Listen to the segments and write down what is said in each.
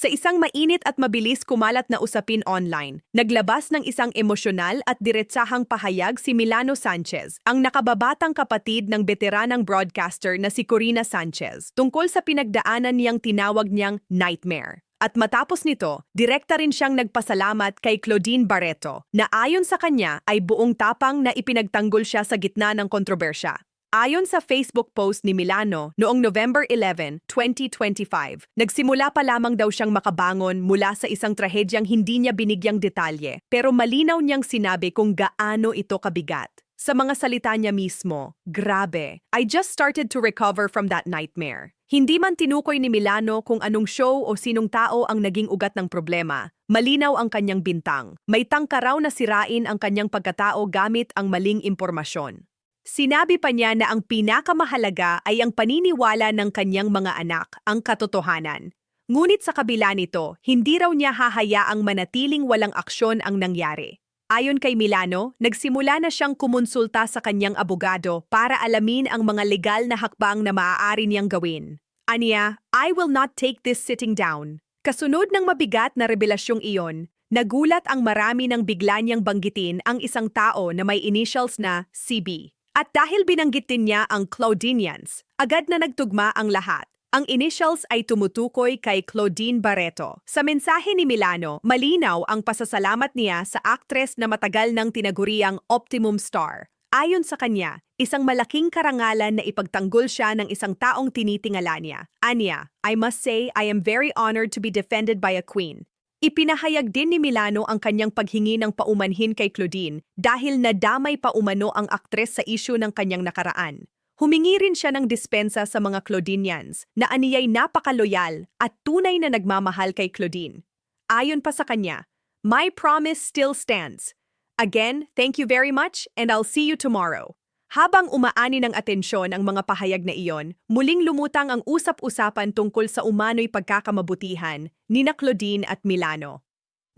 Sa isang mainit at mabilis kumalat na usapin online, naglabas ng isang emosyonal at diretsahang pahayag si Milano Sanchez, ang nakababatang kapatid ng veteranang broadcaster na si Corina Sanchez, tungkol sa pinagdaanan niyang tinawag niyang nightmare. At matapos nito, direkta rin siyang nagpasalamat kay Claudine Barreto na ayon sa kanya ay buong tapang na ipinagtanggol siya sa gitna ng kontrobersya. Ayon sa Facebook post ni Milano noong November 11, 2025, nagsimula pa lamang daw siyang makabangon mula sa isang trahedyang hindi niya binigyang detalye pero malinaw niyang sinabi kung gaano ito kabigat. Sa mga salita niya mismo, grabe, I just started to recover from that nightmare. Hindi man tinukoy ni Milano kung anong show o sinong tao ang naging ugat ng problema. Malinaw ang kanyang bintang. May tangka raw na sirain ang kanyang pagkatao gamit ang maling impormasyon. Sinabi pa niya na ang pinakamahalaga ay ang paniniwala ng kanyang mga anak, ang katotohanan. Ngunit sa kabila nito, hindi raw niya hahayaang manatiling walang aksyon ang nangyari. Ayon kay Milano, nagsimula na siyang kumonsulta sa kanyang abogado para alamin ang mga legal na hakbang na maaari niyang gawin. Aniya, I will not take this sitting down. Kasunod ng mabigat na revelasyong iyon, nagulat ang marami ng bigla niyang banggitin ang isang tao na may initials na CB. At dahil binanggit din niya ang Claudinians, agad na nagtugma ang lahat. Ang initials ay tumutukoy kay Claudine Barreto. Sa mensahe ni Milano, malinaw ang pasasalamat niya sa aktres na matagal nang tinaguriang Optimum Star. Ayon sa kanya, isang malaking karangalan na ipagtanggol siya ng isang taong tinitingala niya. Anya, I must say I am very honored to be defended by a queen. Ipinahayag din ni Milano ang kanyang paghingi ng paumanhin kay Claudine dahil nadamay pa umano ang aktres sa isyu ng kanyang nakaraan. Humingi rin siya ng dispensa sa mga Claudinians na aniyay napakaloyal at tunay na nagmamahal kay Claudine. Ayon pa sa kanya, My promise still stands. Again, thank you very much and I'll see you tomorrow. Habang umaani ng atensyon ang mga pahayag na iyon, muling lumutang ang usap-usapan tungkol sa umano'y pagkakamabutihan ni na Claudine at Milano.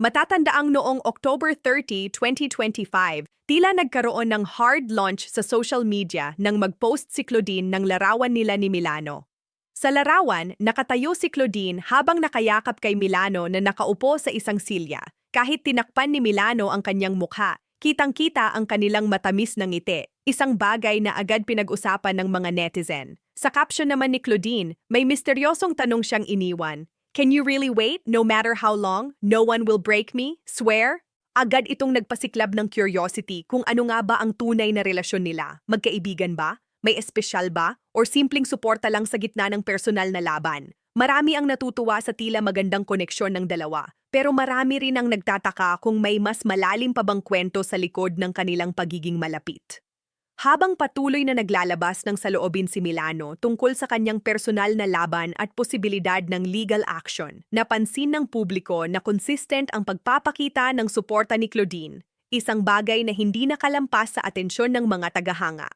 Matatandaang noong October 30, 2025, tila nagkaroon ng hard launch sa social media nang mag-post si Claudine ng larawan nila ni Milano. Sa larawan, nakatayo si Claudine habang nakayakap kay Milano na nakaupo sa isang silya. Kahit tinakpan ni Milano ang kanyang mukha, kitang-kita ang kanilang matamis na ngiti, isang bagay na agad pinag-usapan ng mga netizen. Sa caption naman ni Claudine, may misteryosong tanong siyang iniwan, Can you really wait no matter how long? No one will break me? Swear? Agad itong nagpasiklab ng curiosity kung ano nga ba ang tunay na relasyon nila. Magkaibigan ba? May espesyal ba? Or simpleng suporta lang sa gitna ng personal na laban? Marami ang natutuwa sa tila magandang koneksyon ng dalawa. Pero marami rin ang nagtataka kung may mas malalim pa bang kwento sa likod ng kanilang pagiging malapit. Habang patuloy na naglalabas ng saloobin si Milano tungkol sa kanyang personal na laban at posibilidad ng legal action, napansin ng publiko na consistent ang pagpapakita ng suporta ni Claudine, isang bagay na hindi nakalampas sa atensyon ng mga tagahanga.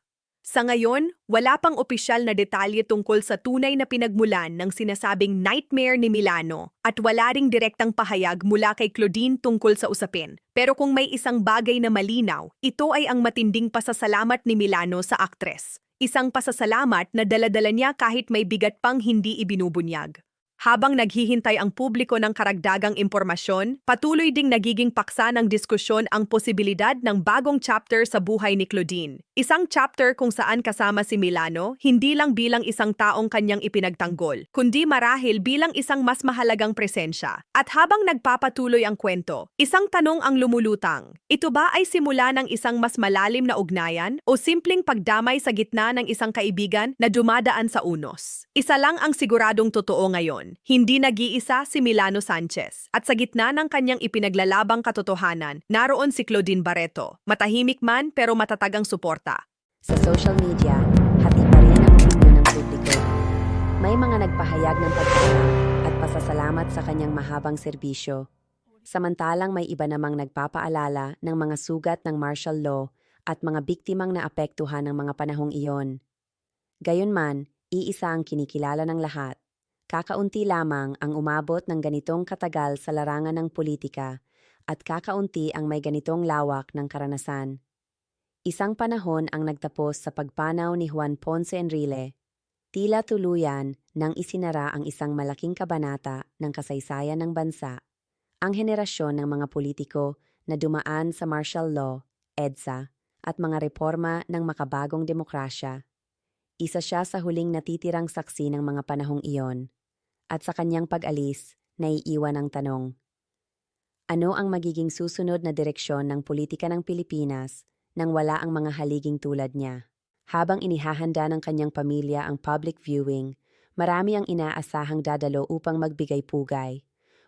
Sa ngayon, wala pang opisyal na detalye tungkol sa tunay na pinagmulan ng sinasabing nightmare ni Milano at wala ring direktang pahayag mula kay Claudine tungkol sa usapin. Pero kung may isang bagay na malinaw, ito ay ang matinding pasasalamat ni Milano sa aktres. Isang pasasalamat na daladala niya kahit may bigat pang hindi ibinubunyag. Habang naghihintay ang publiko ng karagdagang impormasyon, patuloy ding nagiging paksa ng diskusyon ang posibilidad ng bagong chapter sa buhay ni Claudine. Isang chapter kung saan kasama si Milano, hindi lang bilang isang taong kanyang ipinagtanggol, kundi marahil bilang isang mas mahalagang presensya. At habang nagpapatuloy ang kwento, isang tanong ang lumulutang. Ito ba ay simula ng isang mas malalim na ugnayan o simpleng pagdamay sa gitna ng isang kaibigan na dumadaan sa unos? Isa lang ang siguradong totoo ngayon, hindi nag-iisa si Milano Sanchez. At sa gitna ng kanyang ipinaglalabang katotohanan, naroon si Claudine Barreto, matahimik man pero matatagang suporta Sa social media, hati pa rin ang opinyon ng publiko. May mga nagpahayag ng paggalang at pasasalamat sa kanyang mahabang serbisyo. Samantalang may iba namang nagpapaalala ng mga sugat ng martial law at mga biktimang naapektuhan ng mga panahong iyon. Gayunman, iisa ang kinikilala ng lahat. Kakaunti lamang ang umabot ng ganitong katagal sa larangan ng politika at kakaunti ang may ganitong lawak ng karanasan. Isang panahon ang nagtapos sa pagpanaw ni Juan Ponce Enrile. Tila tuluyan nang isinara ang isang malaking kabanata ng kasaysayan ng bansa, ang henerasyon ng mga politiko na dumaan sa martial law, EDSA, at mga reforma ng makabagong demokrasya. Isa siya sa huling natitirang saksi ng mga panahong iyon, at sa kanyang pag-alis, naiiwan ang tanong. Ano ang magiging susunod na direksyon ng politika ng Pilipinas nang wala ang mga haliging tulad niya? Habang inihahanda ng kanyang pamilya ang public viewing, marami ang inaasahang dadalo upang magbigay pugay.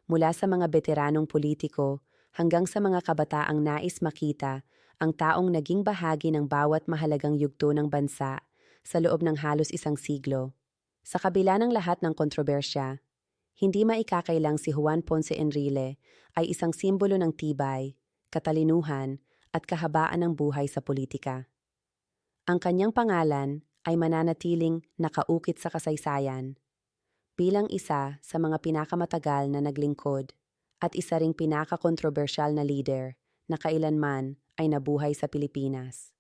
Mula sa mga veteranong politiko hanggang sa mga kabataang nais makita ang taong naging bahagi ng bawat mahalagang yugto ng bansa sa loob ng halos isang siglo. Sa kabila ng lahat ng kontrobersya, hindi maikakailang si Juan Ponce Enrile ay isang simbolo ng tibay, katalinuhan at kahabaan ng buhay sa politika. Ang kanyang pangalan ay mananatiling nakaukit sa kasaysayan bilang isa sa mga pinakamatagal na naglingkod at isa ring pinakakontrobersyal na leader na kailanman ay nabuhay sa Pilipinas.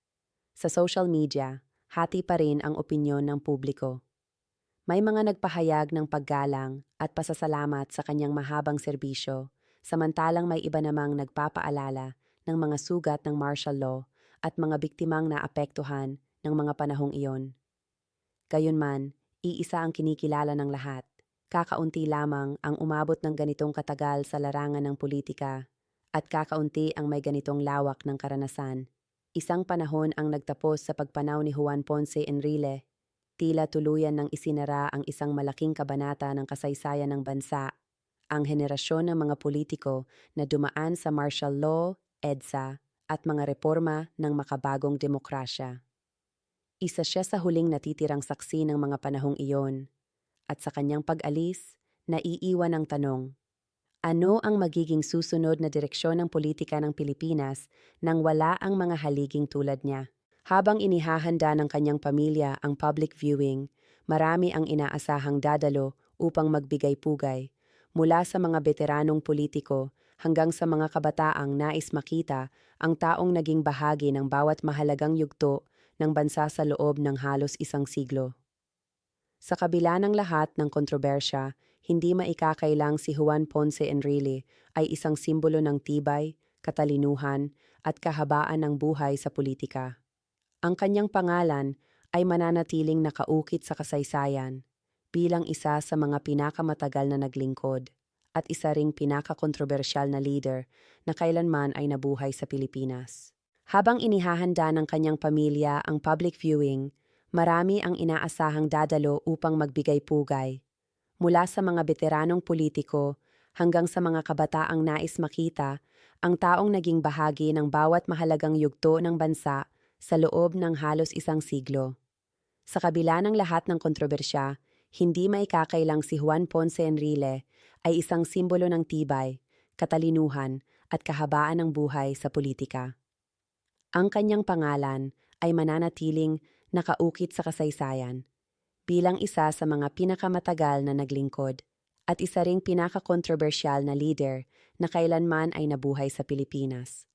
Sa social media, hati pa rin ang opinyon ng publiko. May mga nagpahayag ng paggalang at pasasalamat sa kanyang mahabang serbisyo, samantalang may iba namang nagpapaalala ng mga sugat ng martial law at mga biktimang naapektuhan ng mga panahong iyon. Gayunman, iisa ang kinikilala ng lahat. Kakaunti lamang ang umabot ng ganitong katagal sa larangan ng politika at kakaunti ang may ganitong lawak ng karanasan. Isang panahon ang nagtapos sa pagpanaw ni Juan Ponce Enrile. Tila tuluyan ng isinara ang isang malaking kabanata ng kasaysayan ng bansa, ang henerasyon ng mga politiko na dumaan sa martial law, EDSA, at mga reforma ng makabagong demokrasya. Isa siya sa huling natitirang saksi ng mga panahong iyon, at sa kanyang pag-alis, naiiwan ang tanong, ano ang magiging susunod na direksyon ng politika ng Pilipinas nang wala ang mga haliging tulad niya? Habang inihahanda ng kanyang pamilya ang public viewing, marami ang inaasahang dadalo upang magbigay pugay, mula sa mga veteranong politiko hanggang sa mga kabataang nais makita ang taong naging bahagi ng bawat mahalagang yugto ng bansa sa loob ng halos isang siglo. Sa kabila ng lahat ng kontrobersya, hindi maikakailang si Juan Ponce Enrile ay isang simbolo ng tibay, katalinuhan at kahabaan ng buhay sa politika. Ang kanyang pangalan ay mananatiling nakaukit sa kasaysayan bilang isa sa mga pinakamatagal na naglingkod at isa ring pinakakontrobersyal na leader na kailanman ay nabuhay sa Pilipinas. Habang inihahanda ng kanyang pamilya ang public viewing, marami ang inaasahang dadalo upang magbigay pugay. Mula sa mga veteranong politiko hanggang sa mga kabataang nais makita ang taong naging bahagi ng bawat mahalagang yugto ng bansa sa loob ng halos isang siglo. Sa kabila ng lahat ng kontrobersya, hindi maikakailang si Juan Ponce Enrile ay isang simbolo ng tibay, katalinuhan at kahabaan ng buhay sa politika. Ang kanyang pangalan ay mananatiling nakaukit sa kasaysayan bilang isa sa mga pinakamatagal na naglingkod at isa ring pinakakontrobersyal na leader na kailanman ay nabuhay sa Pilipinas.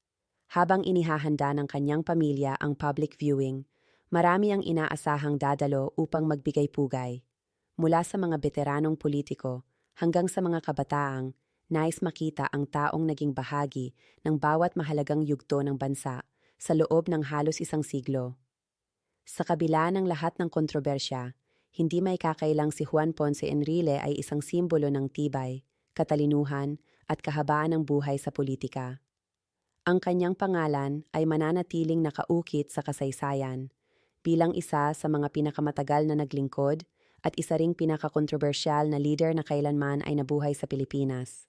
Habang inihahanda ng kanyang pamilya ang public viewing, marami ang inaasahang dadalo upang magbigay pugay. Mula sa mga veteranong politiko hanggang sa mga kabataang nais makita ang taong naging bahagi ng bawat mahalagang yugto ng bansa sa loob ng halos isang siglo. Sa kabila ng lahat ng kontrobersya, hindi may kakailang si Juan Ponce Enrile ay isang simbolo ng tibay, katalinuhan at kahabaan ng buhay sa politika. Ang kanyang pangalan ay mananatiling nakaukit sa kasaysayan bilang isa sa mga pinakamatagal na naglingkod at isa ring pinakakontrobersyal na leader na kailanman ay nabuhay sa Pilipinas.